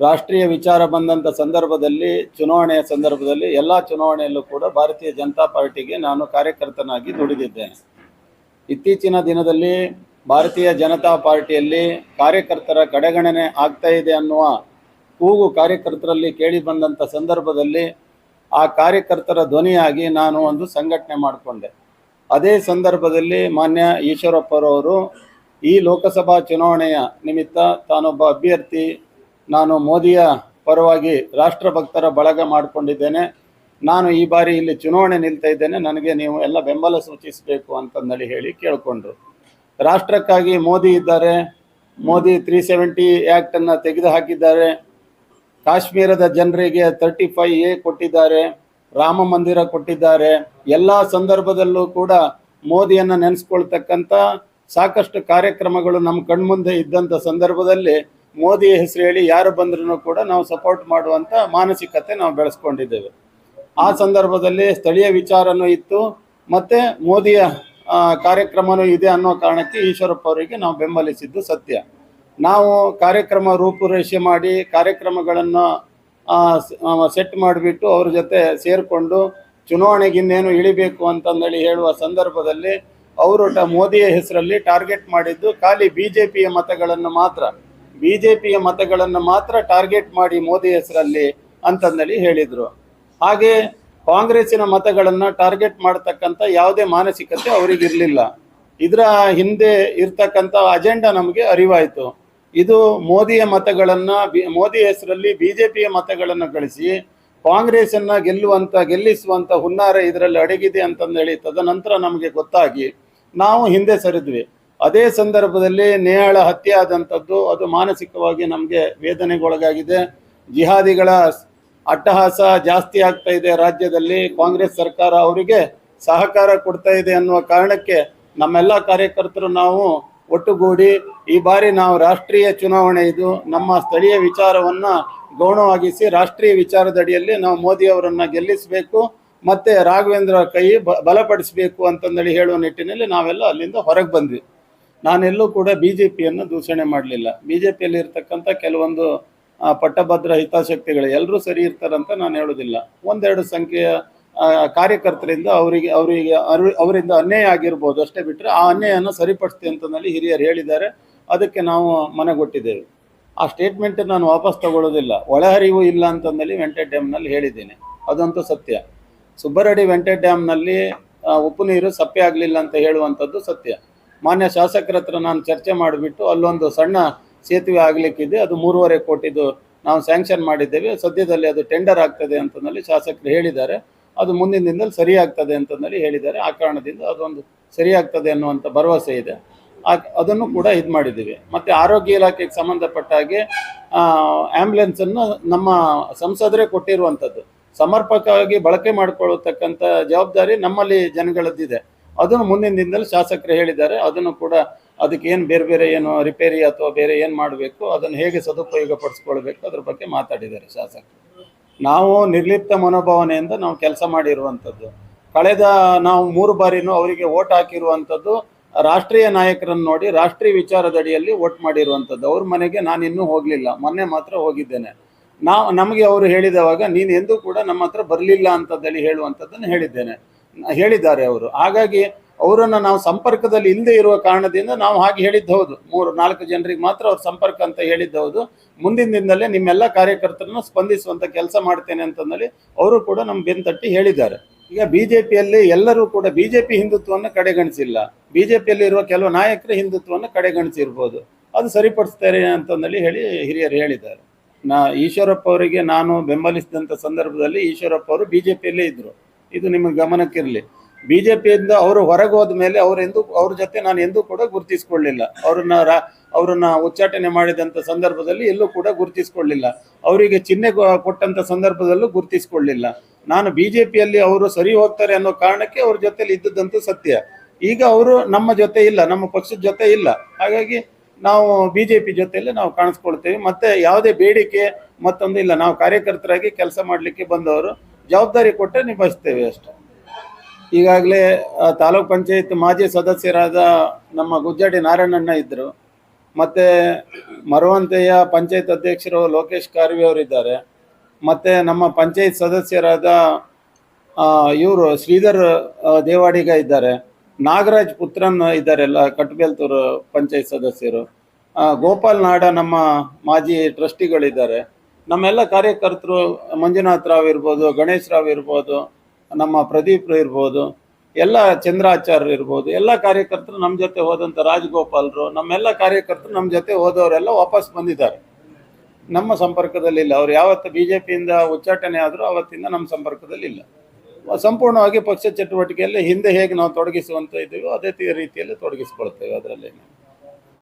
ರಾಷ್ಟ್ರೀಯ ವಿಚಾರ ಬಂದಂಥ ಸಂದರ್ಭದಲ್ಲಿ, ಚುನಾವಣೆಯ ಸಂದರ್ಭದಲ್ಲಿ ಎಲ್ಲ ಚುನಾವಣೆಯಲ್ಲೂ ಕೂಡ ಭಾರತೀಯ ಜನತಾ ಪಾರ್ಟಿಗೆ ನಾನು ಕಾರ್ಯಕರ್ತನಾಗಿ ದುಡಿದಿದ್ದೇನೆ. ಇತ್ತೀಚಿನ ದಿನದಲ್ಲಿ ಭಾರತೀಯ ಜನತಾ ಪಾರ್ಟಿಯಲ್ಲಿ ಕಾರ್ಯಕರ್ತರ ಕಡೆಗಣನೆ ಆಗ್ತಾ ಇದೆ ಅನ್ನುವ ಕೂಗು ಕಾರ್ಯಕರ್ತರಲ್ಲಿ ಕೇಳಿ ಬಂದಂಥ ಸಂದರ್ಭದಲ್ಲಿ ಆ ಕಾರ್ಯಕರ್ತರ ಧ್ವನಿಯಾಗಿ ನಾನು ಒಂದು ಸಂಘಟನೆ ಮಾಡಿಕೊಂಡೆ. ಅದೇ ಸಂದರ್ಭದಲ್ಲಿ ಮಾನ್ಯ ಈಶ್ವರಪ್ಪರವರು ಈ ಲೋಕಸಭಾ ಚುನಾವಣೆಯ ನಿಮಿತ್ತ ತಾನೊಬ್ಬ ಅಭ್ಯರ್ಥಿ ನಾನು ಮೋದಿಯ ಪರವಾಗಿ ರಾಷ್ಟ್ರಭಕ್ತರ ಬಳಗ ಮಾಡಿಕೊಂಡಿದ್ದೇನೆ. ನಾನು ಈ ಬಾರಿ ಇಲ್ಲಿ ಚುನಾವಣೆ ನಿಲ್ತಾ ಇದ್ದೇನೆ. ನನಗೆ ನೀವು ಎಲ್ಲ ಬೆಂಬಲ ಸೂಚಿಸಬೇಕು ಅಂತಂದೇಳಿ ಹೇಳಿ ಕೇಳಿಕೊಂಡ್ರು. ರಾಷ್ಟ್ರಕ್ಕಾಗಿ ಮೋದಿ ಇದ್ದಾರೆ. ಮೋದಿ ತ್ರೀ ಸೆವೆಂಟಿ ಆ್ಯಕ್ಟನ್ನು ತೆಗೆದು ಹಾಕಿದ್ದಾರೆ ಕಾಶ್ಮೀರದ ಜನರಿಗೆ ತರ್ಟಿ ಫೈವ್ ಎ ಕೊಟ್ಟಿದ್ದಾರೆ. ರಾಮ ಮಂದಿರ ಕೊಟ್ಟಿದ್ದಾರೆ. ಎಲ್ಲ ಸಂದರ್ಭದಲ್ಲೂ ಕೂಡ ಮೋದಿಯನ್ನು ನೆನೆಸ್ಕೊಳ್ತಕ್ಕಂಥ ಸಾಕಷ್ಟು ಕಾರ್ಯಕ್ರಮಗಳು ನಮ್ಮ ಕಣ್ಮುಂದೆ ಇದ್ದಂಥ ಸಂದರ್ಭದಲ್ಲಿ ಮೋದಿ ಹೆಸರು ಹೇಳಿ ಯಾರು ಬಂದ್ರೂ ಕೂಡ ನಾವು ಸಪೋರ್ಟ್ ಮಾಡುವಂಥ ಮಾನಸಿಕತೆ ನಾವು ಬೆಳೆಸ್ಕೊಂಡಿದ್ದೇವೆ. ಆ ಸಂದರ್ಭದಲ್ಲಿ ಸ್ಥಳೀಯ ವಿಚಾರನೂ ಇತ್ತು, ಮತ್ತು ಮೋದಿಯ ಕಾರ್ಯಕ್ರಮವೂ ಇದೆ ಅನ್ನೋ ಕಾರಣಕ್ಕೆ ಈಶ್ವರಪ್ಪ ಅವರಿಗೆ ನಾವು ಬೆಂಬಲಿಸಿದ್ದು ಸತ್ಯ. ನಾವು ಕಾರ್ಯಕ್ರಮ ರೂಪುರೇಷೆ ಮಾಡಿ ಕಾರ್ಯಕ್ರಮಗಳನ್ನು ಸೆಟ್ ಮಾಡಿಬಿಟ್ಟು ಅವ್ರ ಜೊತೆ ಸೇರಿಕೊಂಡು ಚುನಾವಣೆಗಿನ್ನೇನು ಇಳಿಬೇಕು ಅಂತಂದೇಳಿ ಹೇಳುವ ಸಂದರ್ಭದಲ್ಲಿ ಅವರು ಟ ಮೋದಿಯ ಹೆಸರಲ್ಲಿ ಟಾರ್ಗೆಟ್ ಮಾಡಿದ್ದು ಖಾಲಿ ಬಿ ಮತಗಳನ್ನು ಮಾತ್ರ. ಬಿ ಜೆ ಪಿಯ ಮತಗಳನ್ನು ಮಾತ್ರ ಟಾರ್ಗೆಟ್ ಮಾಡಿ ಮೋದಿ ಹೆಸರಲ್ಲಿ ಅಂತಂದೇಳಿ ಹೇಳಿದರು. ಹಾಗೆ ಕಾಂಗ್ರೆಸ್ಸಿನ ಮತಗಳನ್ನು ಟಾರ್ಗೆಟ್ ಮಾಡತಕ್ಕಂಥ ಯಾವುದೇ ಮಾನಸಿಕತೆ ಅವರಿಗಿರಲಿಲ್ಲ. ಇದರ ಹಿಂದೆ ಇರ್ತಕ್ಕಂಥ ಅಜೆಂಡಾ ನಮಗೆ ಅರಿವಾಯಿತು. ಇದು ಮೋದಿಯ ಮತಗಳನ್ನು ಬಿ, ಮೋದಿ ಹೆಸರಲ್ಲಿ ಬಿ ಜೆ ಪಿಯ ಮತಗಳನ್ನು ಗಳಿಸಿ ಕಾಂಗ್ರೆಸ್ಸನ್ನು ಗೆಲ್ಲುವಂಥ ಗೆಲ್ಲಿಸುವಂಥ ಹುನ್ನಾರ ಇದರಲ್ಲಿ ಅಡಗಿದೆ ಅಂತಂದೇಳಿ ತದನಂತರ ನಮಗೆ ಗೊತ್ತಾಗಿ ನಾವು ಹಿಂದೆ ಸರಿದ್ವಿ. ಅದೇ ಸಂದರ್ಭದಲ್ಲಿ ನೇಹಾಳ ಹತ್ಯೆ ಆದಂಥದ್ದು ಅದು ಮಾನಸಿಕವಾಗಿ ನಮಗೆ ವೇದನೆಗೊಳಗಾಗಿದೆ. ಜಿಹಾದಿಗಳ ಅಟ್ಟಹಾಸ ಜಾಸ್ತಿ ಆಗ್ತಾ ಇದೆ ರಾಜ್ಯದಲ್ಲಿ. ಕಾಂಗ್ರೆಸ್ ಸರ್ಕಾರ ಅವರಿಗೆ ಸಹಕಾರ ಕೊಡ್ತಾ ಇದೆ ಅನ್ನುವ ಕಾರಣಕ್ಕೆ ನಮ್ಮೆಲ್ಲ ಕಾರ್ಯಕರ್ತರು ನಾವು ಒಟ್ಟುಗೂಡಿ ಈ ಬಾರಿ ನಾವು ರಾಷ್ಟ್ರೀಯ ಚುನಾವಣೆ ಇದು. ನಮ್ಮ ಸ್ಥಳೀಯ ವಿಚಾರವನ್ನ ಗೌಣವಾಗಿಸಿ ರಾಷ್ಟ್ರೀಯ ವಿಚಾರದಡಿಯಲ್ಲಿ ನಾವು ಮೋದಿ ಅವರನ್ನ ಗೆಲ್ಲಿಸಬೇಕು, ಮತ್ತೆ ರಾಘವೇಂದ್ರ ಕೈ ಬಲಪಡಿಸಬೇಕು ಅಂತಂದೇಳಿ ಹೇಳುವ ನಿಟ್ಟಿನಲ್ಲಿ ನಾವೆಲ್ಲ ಅಲ್ಲಿಂದ ಹೊರಗೆ ಬಂದ್ವಿ. ನಾನೆಲ್ಲೂ ಕೂಡ ಬಿ ಜೆ ಪಿಯನ್ನು ದೂಷಣೆ ಮಾಡಲಿಲ್ಲ. ಬಿ ಜೆ ಪಿಯಲ್ಲಿ ಇರ್ತಕ್ಕಂಥ ಕೆಲವೊಂದು ಪಟ್ಟಭದ್ರ ಹಿತಾಸಕ್ತಿಗಳು ಎಲ್ಲರೂ ಸರಿ ಇರ್ತಾರಂತ ನಾನು ಹೇಳೋದಿಲ್ಲ. ಒಂದೆರಡು ಸಂಖ್ಯೆಯ ಕಾರ್ಯಕರ್ತರಿಂದ ಅವರಿಗೆ ಅವರಿಗೆ ಅವರಿಂದ ಅನ್ಯಾಯ ಆಗಿರ್ಬೋದು ಅಷ್ಟೇ ಬಿಟ್ಟರೆ ಆ ಅನ್ಯಾಯನ ಸರಿಪಡಿಸ್ತೀವಿ ಅಂತಂದೇಳಿ ಹಿರಿಯರು ಹೇಳಿದ್ದಾರೆ. ಅದಕ್ಕೆ ನಾವು ಮನಗೊಟ್ಟಿದ್ದೇವೆ. ಆ ಸ್ಟೇಟ್ಮೆಂಟ್ ನಾನು ವಾಪಸ್ ತಗೊಳ್ಳೋದಿಲ್ಲ. ಒಳಹರಿವು ಇಲ್ಲ ಅಂತಂದಲ್ಲಿ ವೆಂಟೆ ಡ್ಯಾಮ್ನಲ್ಲಿ ಹೇಳಿದ್ದೇನೆ. ಅದಂತೂ ಸತ್ಯ. ಸುಬ್ಬರಡಿ ವೆಂಟೆ ಡ್ಯಾಮ್ನಲ್ಲಿ ಉಪ್ಪು ನೀರು ಸಪ್ಪೆ ಆಗಲಿಲ್ಲ ಅಂತ ಹೇಳುವಂಥದ್ದು ಸತ್ಯ. ಮಾನ್ಯ ಶಾಸಕರ ಹತ್ರ ನಾನು ಚರ್ಚೆ ಮಾಡಿಬಿಟ್ಟು ಅಲ್ಲೊಂದು ಸಣ್ಣ ಸೇತುವೆ ಆಗಲಿಕ್ಕಿದೆ. ಅದು ಮೂರುವರೆ ಕೋಟಿದು ನಾವು ಸ್ಯಾಂಕ್ಷನ್ ಮಾಡಿದ್ದೇವೆ. ಸದ್ಯದಲ್ಲಿ ಅದು ಟೆಂಡರ್ ಆಗ್ತದೆ ಅಂತಂದಲ್ಲಿ ಶಾಸಕರು ಹೇಳಿದ್ದಾರೆ. ಅದು ಮುಂದಿನ ದಿನದಲ್ಲಿ ಸರಿಯಾಗ್ತದೆ ಅಂತಂದೇಳಿ ಹೇಳಿದ್ದಾರೆ. ಆ ಕಾರಣದಿಂದ ಅದೊಂದು ಸರಿಯಾಗ್ತದೆ ಅನ್ನುವಂಥ ಭರವಸೆ ಇದೆ. ಅದನ್ನು ಕೂಡ ಇದು ಮಾಡಿದ್ದೀವಿ. ಮತ್ತು ಆರೋಗ್ಯ ಇಲಾಖೆಗೆ ಸಂಬಂಧಪಟ್ಟ ಹಾಗೆ ಆ್ಯಂಬುಲೆನ್ಸನ್ನು ನಮ್ಮ ಸಂಸದರೇ ಕೊಟ್ಟಿರುವಂಥದ್ದು ಸಮರ್ಪಕವಾಗಿ ಬಳಕೆ ಮಾಡಿಕೊಳ್ಳತಕ್ಕಂಥ ಜವಾಬ್ದಾರಿ ನಮ್ಮಲ್ಲಿ ಜನಗಳದ್ದಿದೆ. ಅದನ್ನು ಮುಂದಿನ ದಿನದಲ್ಲಿ ಶಾಸಕರು ಹೇಳಿದ್ದಾರೆ. ಅದನ್ನು ಕೂಡ ಅದಕ್ಕೆ ಏನು ಬೇರೆ ಬೇರೆ ಏನು ರಿಪೇರಿ ಅಥವಾ ಬೇರೆ ಏನು ಮಾಡಬೇಕು, ಅದನ್ನು ಹೇಗೆ ಸದುಪಯೋಗ ಪಡಿಸ್ಕೊಳ್ಬೇಕು ಅದ್ರ ಬಗ್ಗೆ ಮಾತಾಡಿದ್ದಾರೆ ಶಾಸಕರು. ನಾವು ನಿರ್ಲಿಪ್ತ ಮನೋಭಾವನೆಯಿಂದ ನಾವು ಕೆಲಸ ಮಾಡಿರುವಂಥದ್ದು. ಕಳೆದ ನಾವು ಮೂರು ಬಾರಿನೂ ಅವರಿಗೆ ಓಟ್ ಹಾಕಿರುವಂಥದ್ದು, ರಾಷ್ಟ್ರೀಯ ನಾಯಕರನ್ನು ನೋಡಿ ರಾಷ್ಟ್ರೀಯ ವಿಚಾರದಡಿಯಲ್ಲಿ ಓಟ್ ಮಾಡಿರುವಂಥದ್ದು. ಅವ್ರ ಮನೆಗೆ ನಾನು ಇನ್ನೂ ಹೋಗಲಿಲ್ಲ. ಮೊನ್ನೆ ಮಾತ್ರ ಹೋಗಿದ್ದೇನೆ. ನಾವು ನಮಗೆ ಅವರು ಹೇಳಿದವಾಗ, ನೀನು ಎಂದೂ ಕೂಡ ನಮ್ಮ ಹತ್ರ ಬರಲಿಲ್ಲ ಅಂತದ್ದಲ್ಲಿ ಹೇಳುವಂಥದ್ದನ್ನು ಹೇಳಿದ್ದೇನೆ. ಹೇಳಿದ್ದಾರೆ ಅವರು. ಹಾಗಾಗಿ ಅವರನ್ನು ನಾವು ಸಂಪರ್ಕದಲ್ಲಿ ಇಲ್ಲದೆ ಇರುವ ಕಾರಣದಿಂದ ನಾವು ಹಾಗೆ ಹೇಳಿದ್ದು ಹೌದು ಮೂರು, ನಾಲ್ಕು ಜನರಿಗೆ ಮಾತ್ರ ಅವ್ರ ಸಂಪರ್ಕ ಅಂತ ಹೇಳಿದ್ದು ಹೌದು ಮುಂದಿನ ದಿನದಲ್ಲೇ ನಿಮ್ಮೆಲ್ಲ ಕಾರ್ಯಕರ್ತರನ್ನು ಸ್ಪಂದಿಸುವಂತ ಕೆಲಸ ಮಾಡ್ತೇನೆ ಅಂತಂದಲ್ಲಿ ಅವರು ಕೂಡ ನಮ್ಮ ಬೆನ್ ತಟ್ಟಿ ಹೇಳಿದ್ದಾರೆ. ಈಗ ಬಿಜೆಪಿಯಲ್ಲಿ ಎಲ್ಲರೂ ಕೂಡ ಬಿಜೆಪಿ ಹಿಂದುತ್ವವನ್ನು ಕಡೆಗಣಿಸಿಲ್ಲ. ಬಿಜೆಪಿಯಲ್ಲಿ ಇರುವ ಕೆಲವು ನಾಯಕರು ಹಿಂದುತ್ವವನ್ನು ಕಡೆಗಣಿಸಿರ್ಬೋದು. ಅದು ಸರಿಪಡಿಸ್ತಾರೆ ಅಂತಂದಲ್ಲಿ ಹೇಳಿ ಹಿರಿಯರು ಹೇಳಿದ್ದಾರೆ. ನಾ ಈಶ್ವರಪ್ಪ ಅವರಿಗೆ ನಾನು ಬೆಂಬಲಿಸಿದಂಥ ಸಂದರ್ಭದಲ್ಲಿ ಈಶ್ವರಪ್ಪ ಅವರು ಬಿಜೆಪಿಯಲ್ಲೇ ಇದ್ರು. ಇದು ನಿಮ್ಮ ಗಮನಕ್ಕಿರಲಿ. ಬಿಜೆಪಿಯಿಂದ ಅವರು ಹೊರಗೆ ಹೋದ ಮೇಲೆ ಅವರೆಂದೂ ಅವ್ರ ಜೊತೆ ನಾನು ಎಂದೂ ಕೂಡ ಗುರುತಿಸ್ಕೊಳ್ಳಿಲ್ಲ. ಅವ್ರನ್ನ ರಾ, ಅವರನ್ನ ಉಚ್ಚಾಟನೆ ಮಾಡಿದಂಥ ಸಂದರ್ಭದಲ್ಲಿ ಎಲ್ಲೂ ಕೂಡ ಗುರುತಿಸ್ಕೊಳ್ಳಿಲ್ಲ. ಅವರಿಗೆ ಚಿಹ್ನೆ ಕೊಟ್ಟಂಥ ಸಂದರ್ಭದಲ್ಲೂ ಗುರುತಿಸ್ಕೊಳ್ಳಿಲ್ಲ. ನಾನು ಬಿಜೆಪಿಯಲ್ಲಿ ಅವರು ಸರಿ ಹೋಗ್ತಾರೆ ಅನ್ನೋ ಕಾರಣಕ್ಕೆ ಅವ್ರ ಜೊತೆಲಿ ಇದ್ದದ್ದಂತೂ ಸತ್ಯ. ಈಗ ಅವರು ನಮ್ಮ ಜೊತೆ ಇಲ್ಲ, ನಮ್ಮ ಪಕ್ಷದ ಜೊತೆ ಇಲ್ಲ. ಹಾಗಾಗಿ ನಾವು ಬಿಜೆಪಿ ಜೊತೆಯಲ್ಲಿ ನಾವು ಕಾಣಿಸ್ಕೊಳ್ತೇವೆ. ಮತ್ತೆ ಯಾವುದೇ ಬೇಡಿಕೆ ಮತ್ತೊಂದು ಇಲ್ಲ. ನಾವು ಕಾರ್ಯಕರ್ತರಾಗಿ ಕೆಲಸ ಮಾಡಲಿಕ್ಕೆ ಬಂದವರು ಜವಾಬ್ದಾರಿ ಕೊಟ್ಟರೆ ನಿಭಾಯಿಸ್ತೇವೆ ಅಷ್ಟೇ. ಈಗಾಗಲೇ ತಾಲೂಕ್ ಪಂಚಾಯತ್ ಮಾಜಿ ಸದಸ್ಯರಾದ ನಮ್ಮ ಗುಜ್ಜಾಡಿ ನಾರಾಯಣಣ್ಣ ಇದ್ದರು ಮತ್ತು ಮರವಂತೆಯ ಪಂಚಾಯತ್ ಅಧ್ಯಕ್ಷರು ಲೋಕೇಶ್ ಕಾರ್ವಿ ಅವರಿದ್ದಾರೆ ಮತ್ತು ನಮ್ಮ ಪಂಚಾಯತ್ ಸದಸ್ಯರಾದ ಇವರು ಶ್ರೀಧರ್ ದೇವಾಡಿಗ ಇದ್ದಾರೆ. ನಾಗರಾಜ್ ಪುತ್ರನ್ ಇದ್ದಾರೆಲ್ಲ ಕಟ್ಬೇಲ್ತೂರು ಪಂಚಾಯತ್ ಸದಸ್ಯರು. ಗೋಪಾಲ್ ನಾಡ ನಮ್ಮ ಮಾಜಿ ಟ್ರಸ್ಟಿಗಳಿದ್ದಾರೆ. ನಮ್ಮೆಲ್ಲ ಕಾರ್ಯಕರ್ತರು ಮಂಜುನಾಥ್ ರಾವ್ ಇರ್ಬೋದು, ಗಣೇಶ್ ರಾವ್ ಇರ್ಬೋದು, ನಮ್ಮ ಪ್ರದೀಪ್ ಇರ್ಬೋದು, ಎಲ್ಲ ಚಂದ್ರಾಚಾರ್ಯ ಇರ್ಬೋದು, ಎಲ್ಲ ಕಾರ್ಯಕರ್ತರು ನಮ್ಮ ಜೊತೆ ಹೋದಂಥ ರಾಜಗೋಪಾಲರು, ನಮ್ಮೆಲ್ಲ ಕಾರ್ಯಕರ್ತರು ನಮ್ಮ ಜೊತೆ ಹೋದವರೆಲ್ಲ ವಾಪಸ್ ಬಂದಿದ್ದಾರೆ. ನಮ್ಮ ಸಂಪರ್ಕದಲ್ಲಿ ಇಲ್ಲ. ಅವ್ರು ಯಾವತ್ತು ಬಿ ಜೆ ಪಿಯಿಂದ ಉಚ್ಚಾಟನೆ ಆದರೂ ಅವತ್ತಿಂದ ನಮ್ಮ ಸಂಪರ್ಕದಲ್ಲಿ ಇಲ್ಲ. ಸಂಪೂರ್ಣವಾಗಿ ಪಕ್ಷ ಚಟುವಟಿಕೆಯಲ್ಲಿ ಹಿಂದೆ ಹೇಗೆ ನಾವು ತೊಡಗಿಸುವಂತ ಇದ್ದೀವೋ ಅದೇ ರೀತಿಯಲ್ಲಿ ತೊಡಗಿಸ್ಕೊಳ್ತೇವೆ ಅದರಲ್ಲಿ